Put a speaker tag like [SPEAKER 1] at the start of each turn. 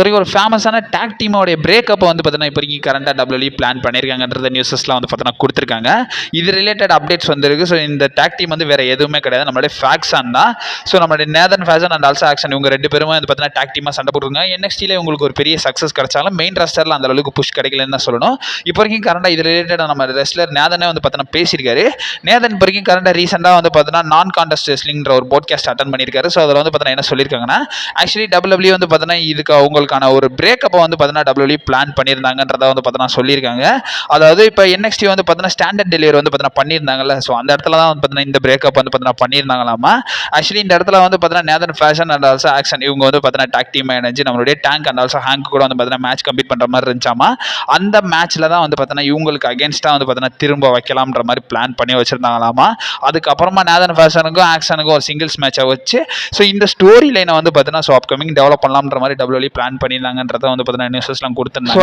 [SPEAKER 1] வரைக்கும் ஒரு ஃபேமஸான டேக் டீமோடைய பிரேக்கப்பை வந்து பார்த்தீங்கன்னா இப்போ வரைக்கும் கரண்டாக டபிள்யூ பிளான் பண்ணியிருக்காங்கன்றத நியூஸஸ்லாம் வந்து பார்த்தீங்கன்னா கொடுத்துருக்காங்க. இது ரிலேட்டட் அப்டேட்ஸ் வந்துருக்கு. ஸோ இந்த டேக் டீம் வந்து வேறு எதுவுமே கிடையாது. நம்மளுடைய ஃபேக்ஸான் தான். ஸோ நம்மளுடைய Nathan fashion and also action இவங்க ரெண்டு பேருமே வந்து பார்த்தீங்கன்னா டேக் டீமாக சண்டை போட்டுருக்காங்க. என்எக்ஸ்டியில் உங்களுக்கு ஒரு பெரிய சக்ஸஸ் கிடைச்சாலும் மெயின் ரெஸ்டரில் அந்த அளவுக்கு புஷ் கிடைக்கலன்னு தான் சொல்லணும். இப்போ வரைக்கும் கரண்டாக இது ரிலேட்டட் நம்ம ரெஸ்லர் நேதனே வந்து பார்த்தீங்கன்னா பேசியிருக்காரு. நேதன் இப்போ வரைக்கும் கரண்டாக ரீசெண்டாக வந்து பார்த்தீங்கன்னா நான் கான்டெஸ்ட் ரெஸ்லிங்கிற ஒரு போட்காஸ்ட் அட்டன் பண்ணியிருக்காரு. ஸோ அதில் வந்து பார்த்தீங்கன்னா என்ன சொல்லியிருக்காங்கன்னா ஆக்சுவலி டபிள்யூ வந்து பார்த்தீங்கன்னா இதுக்கு அவங்களுக்கான ஒரு பிரேக்கப்பை வந்து பார்த்தீங்கன்னா டபிள்யூ பிளான் பண்ணியிருந்தாங்கன்றத வந்து பார்த்தீங்கன்னா சொல்லியிருக்காங்க அதாவது இப்போ என்எக்ஸ்டி வந்து பார்த்தீங்கன்னா ஸ்டாண்டர்ட் டெலிவரி வந்து பார்த்தீங்கன்னா பண்ணியிருந்தாங்கல்ல ஸோ அந்த இடத்துல தான் வந்து பார்த்தீங்கன்னா இந்த பிரேக்கப் வந்து பார்த்தீங்கன்னா பண்ணியிருந்தாங்களாமா ஆக்சுவலி இந்த இடத்துல வந்து பார்த்தீங்கன்னா Nathan fashion and also action இவங்க வந்து பார்த்தீங்கன்னா டாக் டீம் இணைஞ்சு நம்மளுடைய டேங்க் அண்ட் ஆல்சோ ஹேங்க் கூட வந்து பார்த்தீங்கன்னா மேட்ச் கம்ப்ளீட் பண்ணுற மாதிரி இருந்துச்சாமா அந்த மேட்ச்சில் தான் வந்து பார்த்தீங்கன்னா இவங்களுக்கு அகேன்ஸ்டாக வந்து பார்த்தீங்கன்னா திரும்ப வைக்கலாம்ன்ற மாதிரி பிளான் பண்ணி வச்சிருந்தாங்களாமா அதுக்கப்புறமா நேதன் ஃபேஷனுக்கும் ஆக்ஷனுக்கும் ஒரு சிங்கிள்ஸ் மேட்சை வச்சு ஸோ இந்த ஸ்டோரி லைனை வந்து பார்த்தீங்கன்னா ஸோ அப்கமிங் டெவலப் பண்ணலாம்ன்ற மாதிரி டபிள்யூலி பிளான் பண்ணியிருந்தாங்கன்றத வந்து பார்த்தீங்கன்னா நியூஸஸ்லாம் கொடுத்துருந்தாங்க.